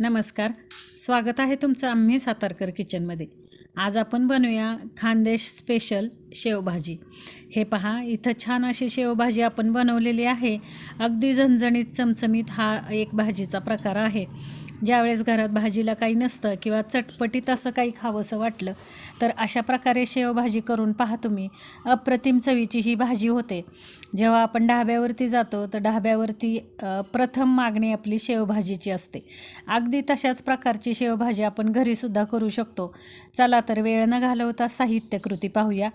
नमस्कार. स्वागत आहे तुमचं आम्ही सातारकर किचनमध्ये. आज आपण बनवूया खानदेश स्पेशल शेवभाजी. हे पहा इथं छान अशी शेवभाजी आपण बनवलेली आहे. अगदी झणझणीत चमचमीत हा एक भाजीचा प्रकार आहे. ज्यावेळेस घरात भाजीला काही नसतं किंवा चटपटीत असं काही खावंसं वाटलं तर अशा प्रकारे शेवभाजी करून पहा तुम्ही. अप्रतिम चवीची ही भाजी होते. जेव्हा आपण ढाब्यावरती जातो तर ढाब्यावरती प्रथम मागणी आपली शेवभाजीची असते. अगदी तशाच प्रकारची शेवभाजी आपण घरीसुद्धा करू शकतो. चला तर वेळ न घालवता साहित्यकृती पाहूया.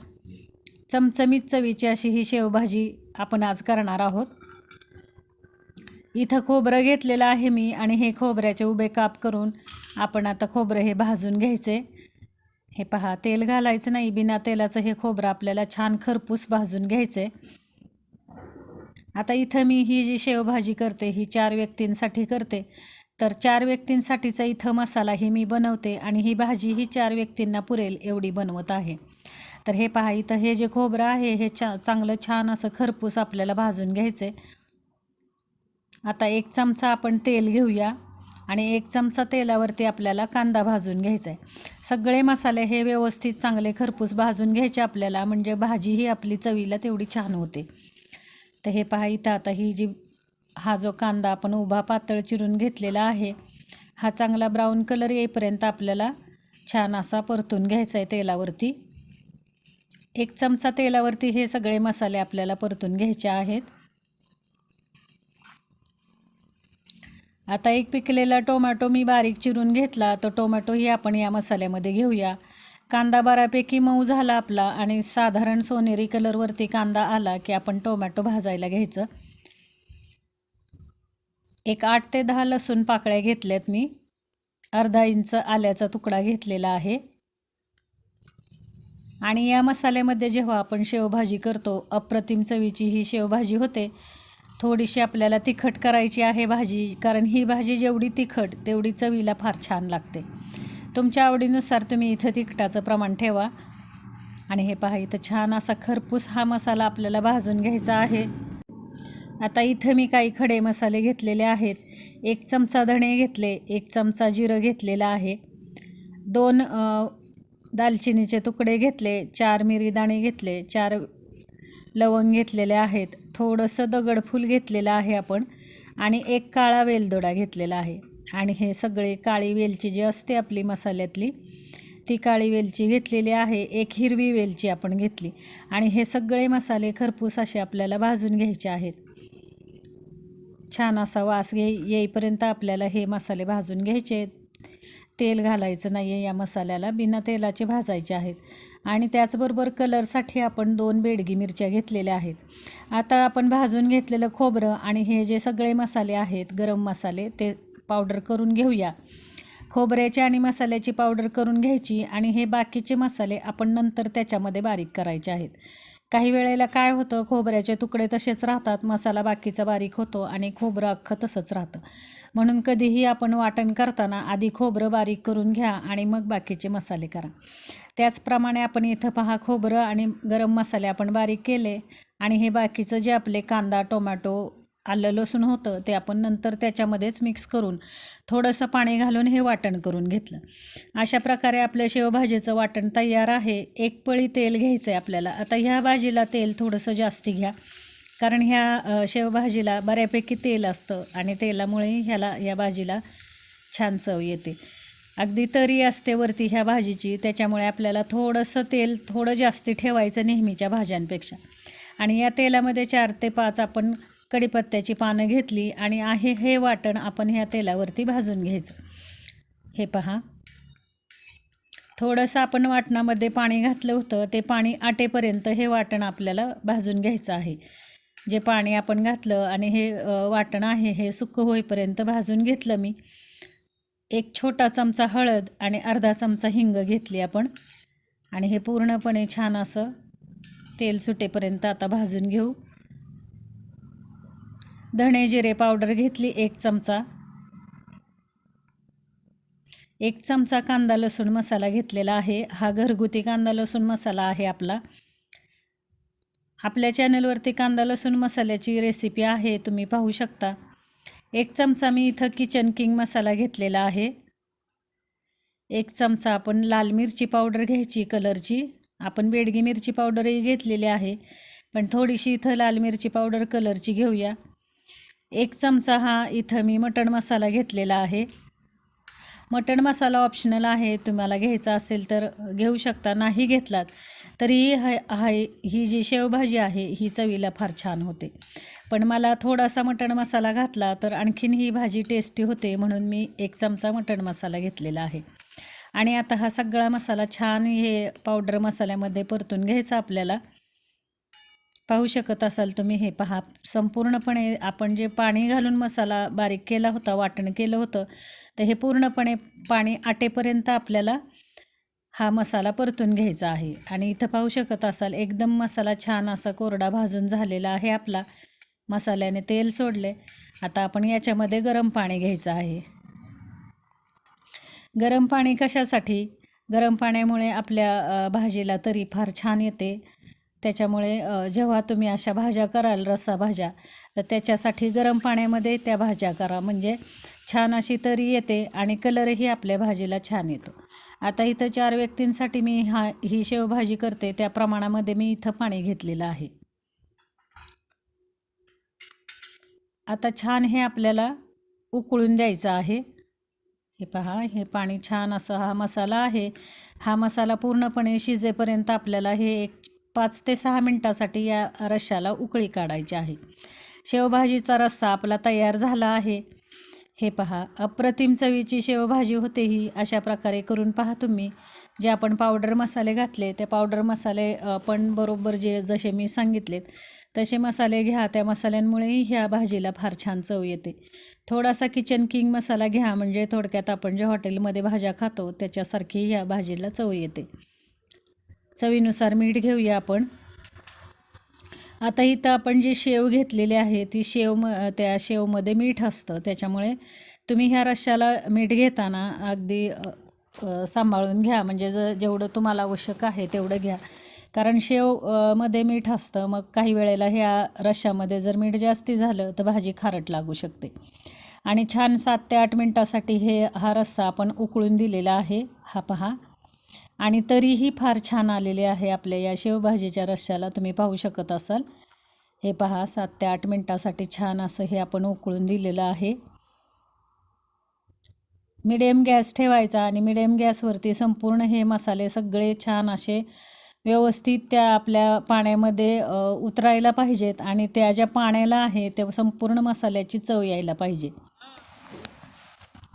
चमचमीत चवीची अशी ही शेवभाजी आपण आज करणार आहोत. इथं खोबरं घेतलेलं आहे मी आणि हे खोबऱ्याचे उभे काप करून आपण आता खोबरं हे भाजून घ्यायचे. हे पहा तेल घालायचं नाही बिना तेलाचं हे खोबरं आपल्याला छान खरपूस भाजून घ्यायचे. आता इथं मी ही जी शेवभाजी करते ही चार व्यक्तींसाठी करते. तर चार व्यक्तींसाठीचा इथं मसाला ही मी बनवते आणि ही भाजी ही चार व्यक्तींना पुरेल एवढी बनवत आहे. तर हे पहा इथं हे जे खोबरं आहे हे चा चांगलं छान असं खरपूस आपल्याला भाजून घ्यायचे. आता एक चमचा आपण तेल घेऊया आणि एक चमचा तेलावरती आपल्याला कांदा भाजून घ्यायचा आहे. सगळे मसाले हे व्यवस्थित चांगले खरपूस भाजून घ्यायचे आपल्याला म्हणजे भाजी ही आपली चवीला तेवढी छान होते. तर हे पहा इथं आता ही जी हा जो कांदा आपण उभा पातळ चिरून घेतलेला आहे हा चांगला ब्राऊन कलर येईपर्यंत आपल्याला छान असा परतून घ्यायचा आहे तेलावरती. एक चमचा तेलावरती हे सगळे मसाले आपल्याला परतून घ्यायचे आहेत. आता एक पिकलेला टोमॅटो मी बारीक चिरून घेतला तर टोमॅटोही आपण या मसाल्यामध्ये घेऊया. कांदा बऱ्यापैकी मऊ झाला आपला आणि साधारण सोनेरी कलरवरती कांदा आला की आपण टोमॅटो भाजायला घ्यायचं. एक आठ ते दहा लसूण पाकळ्या घेतल्यात मी. अर्धा इंच आल्याचा तुकडा घेतलेला आहे. आणि या मसाल्यामध्ये जेव्हा आपण शेवभाजी करतो अप्रतिम चवीची ही शेवभाजी होते. थोडीशी आपल्याला तिखट करायची आहे भाजी कारण ही भाजी जेवढी तिखट तेवढी चवीला फार छान लागते. तुमच्या आवडीनुसार तुम्ही इथं तिखटाचं प्रमाण ठेवा. आणि हे पहा इथं छान असा खरपूस हा मसाला आपल्याला भाजून घ्यायचा आहे. आता इथं मी काही खडे मसाले घेतलेले आहेत. एक चमचा धणे घेतले एक चमचा जिरं घेतलेलं आहे. दोन दालचिनीचे तुकडे घेतले चार मिरी दाणे घेतले चार लवंग घेतलेले आहेत. थोडंसं दगडफूल घेतलेलं आहे आपण आणि एक काळा वेलदोडा घेतलेला आहे. आणि हे सगळे काळी वेलची जी असते आपली मसाल्यातली ती काळी वेलची घेतलेली आहे. एक हिरवी वेलची आपण घेतली. आणि हे सगळे मसाले खरपूस असे आपल्याला भाजून घ्यायचे आहेत. छान असा वास घे येईपर्यंत आपल्याला हे मसाले भाजून घ्यायचे तेल घालायचं नाही आहे या मसाल्याला बिना तेलाचे भाजायचे आहेत. आणि त्याचबरोबर कलरसाठी आपण दोन बेडगी मिरच्या घेतलेल्या आहेत. आता आपण भाजून घेतलेलं खोबरं आणि हे जे सगळे मसाले आहेत गरम मसाले ते पावडर करून घेऊया. खोबऱ्याची आणि मसाल्याची पावडर करून घ्यायची आणि हे बाकीचे मसाले आपण नंतर त्याच्यामध्ये बारीक करायचे आहेत. काही वेळेला काय होतं खोबऱ्याचे तुकडे तसेच राहतात मसाला बाकीचा बारीक होतो आणि खोबरं अख्खं तसंच राहतं. म्हणून कधीही आपण वाटण करताना आधी खोबरं बारीक करून घ्या आणि मग बाकीचे मसाले करा. त्याचप्रमाणे आपण इथं पहा खोबरं आणि गरम मसाले आपण बारीक केले आणि हे बाकीचं जे आपले कांदा टोमॅटो आलं लसूण होतं ते आपण नंतर त्याच्यामध्येच मिक्स करून थोडंसं पाणी घालून हे वाटण करून घेतलं. अशा प्रकारे आपल्या शेवभाजीचं वाटण तयार आहे. एक पळी तेल घ्यायचं आहे आपल्याला. आता ह्या भाजीला तेल थोडंसं जास्ती घ्या. कारण ह्या शेवभाजीला बऱ्यापैकी तेल असतं आणि तेलामुळे ह्याला या भाजीला छान चव येते. अगदी तरी असते वरती ह्या भाजीची त्याच्यामुळे आपल्याला थोडंसं तेल थोडं जास्ती ठेवायचं नेहमीच्या भाज्यांपेक्षा. आणि या तेलामध्ये चार ते पाच आपण कढीपत्त्याची पानं घेतली आणि आहे हे वाटण आपण ह्या तेलावरती भाजून घ्यायचं. हे पहा. थोडंसं आपण वाटणामध्ये पाणी घातलं होतं ते पाणी आटेपर्यंत हे वाटण आपल्याला भाजून घ्यायचं आहे. जे पाणी आपण घातलं आणि हे वाटण आहे हे सुकं होईपर्यंत भाजून घेतलं मी. एक छोटा चमचा हळद आणि अर्धा चमचा हिंग घेतली आपण. आणि हे पूर्णपणे छान असं तेल सुटेपर्यंत आता भाजून घेऊ. धणे जिरे पावडर घेतली एक चमचा. एक चमचा कांदा लसूण मसाला घेतलेला आहे. हा घरगुती कांदा लसूण मसाला आहे आपला. आपल्या चॅनलवरती कांदा लसूण मसाल्याची रेसिपी आहे तुम्ही पाहू शकता. एक चमचा मी इथं किचन किंग मसाला घेतलेला आहे. एक चमचा आपण लाल मिरची पावडर घ्यायची कलरची आपण बेडगी मिरची पावडरही घेतलेली आहे पण थोडीशी इथं लाल मिरची पावडर कलरची घेऊया. एक चमचा हा इथं मी मटण मसाला घेतलेला आहे. मटण मसाला ऑप्शनल आहे तुम्हाला घ्यायचा असेल तर घेऊ शकता नाही घेतलात तरी हाय हाय ही जी शेवभाजी आहे ही चवीला फार छान होते. पण मला थोडासा मटण मसाला घातला तर आणखीन ही भाजी टेस्टी होते म्हणून मी एक चमचा मटण मसाला घेतलेला आहे. आणि आता हा सगळा मसाला छान हे पावडर मसाल्यामध्ये परतून घ्यायचा आपल्याला. पाहू शकत असाल तुम्ही हे पहा संपूर्णपणे आपण जे पाणी घालून मसाला बारीक केला होता वाटण केलं होतं तर हे पूर्णपणे पाणी आटेपर्यंत आपल्याला हा मसाला परतून घ्यायचा आहे. आणि इथं पाहू शकत असाल एकदम मसाला छान असा कोरडा भाजून झालेला आहे आपला. मसाल्याने तेल सोडले आता आपण याच्यामध्ये गरम पाणी घ्यायचं आहे. गरम पाणी कशासाठी? गरम पाण्यामुळे आपल्या भाजीला तरी फार छान येते. त्याच्यामुळे जेव्हा तुम्ही अशा भाज्या कराल रस्सा भाज्या तर त्याच्यासाठी गरम पाण्यामध्ये त्या भाज्या करा. म्हणजे छान अशी तरी येते आणि कलरही आपल्या भाजीला छान येतो. आता इथं चार व्यक्तींसाठी मी हा ही शेवभाजी करते. त्या प्रमाणामध्ये मी इथं पाणी घेतलेलं आहे. आता छान हे आपल्याला उकळून द्यायचं आहे. हे पहा हे पाणी छान असं हा मसाला आहे. हा मसाला पूर्णपणे शिजेपर्यंत आपल्याला हे एक पाच ते सहा मिनटासाठी या रश्श्याला उकळी काढायची आहे. शेवभाजीचा रस्सा आपला तयार झाला आहे. हे पहा अप्रतिम चवीची शेवभाजी होते ही अशा प्रकारे करून पहा तुम्ही. जे आपण पावडर मसाले घातले ते पावडर मसाले पण बरोबर जे जसे मी सांगितलेत तसे मसाले घ्या. त्या मसाल्यांमुळेही ह्या भाजीला फार छान चव येते. थोडासा किचन किंग मसाला घ्या म्हणजे थोडक्यात आपण जे हॉटेलमध्ये भाज्या खातो त्याच्यासारखी ह्या भाजीला चव येते. चवीनुसार मीठ घेऊया आपण. आता इथं आपण जी शेव घेतलेली आहे ती शेव म त्या शेवमध्ये मीठ असतं. त्याच्यामुळे तुम्ही ह्या रश्शाला मीठ घेताना अगदी सांभाळून घ्या. म्हणजे ज जेवढं तुम्हाला आवश्यक आहे तेवढं घ्या. कारण शेवमध्ये मीठ असतं. मग काही वेळेला ह्या रश्श्यामध्ये जर मीठ जास्ती झालं तर भाजी खारट लागू शकते. आणि छान सात ते आठ मिनटासाठी हे हा रस्सा आपण उकळून दिलेला आहे. हा पहा. आणि तरीही फार छान आलेले आहे आपल्या या शेवभाजीच्या रश्श्याला तुम्ही पाहू शकत असाल. हे पहा सात ते आठ मिनटासाठी छान असं हे आपण उकळून दिलेलं आहे. मिडियम गॅस ठेवायचा आणि मिडियम गॅसवरती संपूर्ण हे मसाले सगळे छान असे व्यवस्थित त्या आपल्या पाण्यामध्ये उतरायला पाहिजेत आणि त्या ज्या पाण्याला आहे त्या संपूर्ण मसाल्याची चव यायला पाहिजे.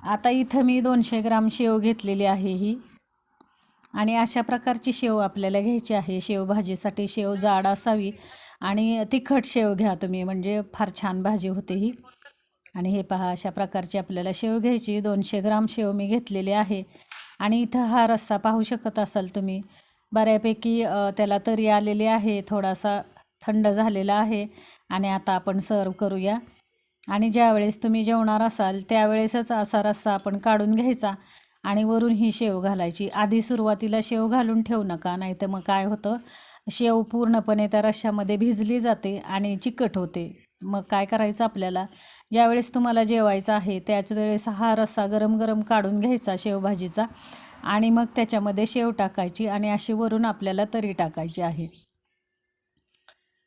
आता इथं मी दोनशे ग्राम शेव घेतलेली आहे ही. आणि अशा प्रकारची शेव आपल्याला घ्यायची आहे. शेवभाजीसाठी शेव जाड असावी आणि तिखट शेव घ्या तुम्ही. म्हणजे फार छान भाजी होते ही. आणि हे पहा अशा प्रकारची आपल्याला शेव घ्यायची. दोनशे ग्राम शेव मी घेतलेली आहे. आणि इथं हा रस्सा पाहू शकत असाल तुम्ही. बऱ्यापैकी त्याला तरी आलेली आहे. थोडासा थंड झालेला आहे. आणि आता आपण सर्व करूया. आणि ज्यावेळेस तुम्ही जेवणार असाल त्यावेळेसच असा रस्सा आपण काढून घ्यायचा. आणि वरून ही शेव घालायची. आधी सुरुवातीला शेव घालून ठेवू नका नाही तर मग काय होतं? शेव पूर्णपणे त्या रश्श्यामध्ये भिजली जाते आणि चिकट होते. मग काय करायचं आपल्याला? ज्यावेळेस तुम्हाला जेवायचं आहे त्याच वेळेस हा रस्सा गरम गरम काढून घ्यायचा शेवभाजीचा आणि मग त्याच्यामध्ये शेव टाकायची आणि अशी वरून आपल्याला तरी टाकायची आहे.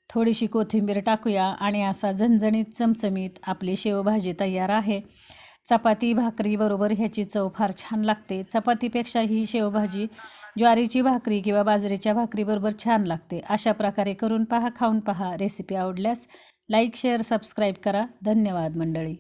थोडीशी कोथिंबीर टाकूया आणि असा झणझणीत चमचमीत आपली शेवभाजी तयार आहे. चपाती भाकरीबरोबर ह्याची चव फार छान लागते. चपातीपेक्षा ही शेवभाजी ज्वारीची भाकरी किंवा बाजरीच्या भाकरीबरोबर छान लागते. अशा प्रकारे करून पहा खाऊन पहा रेसिपी आवडल्यास लाईक शेअर सबस्क्राईब करा. धन्यवाद मंडळी.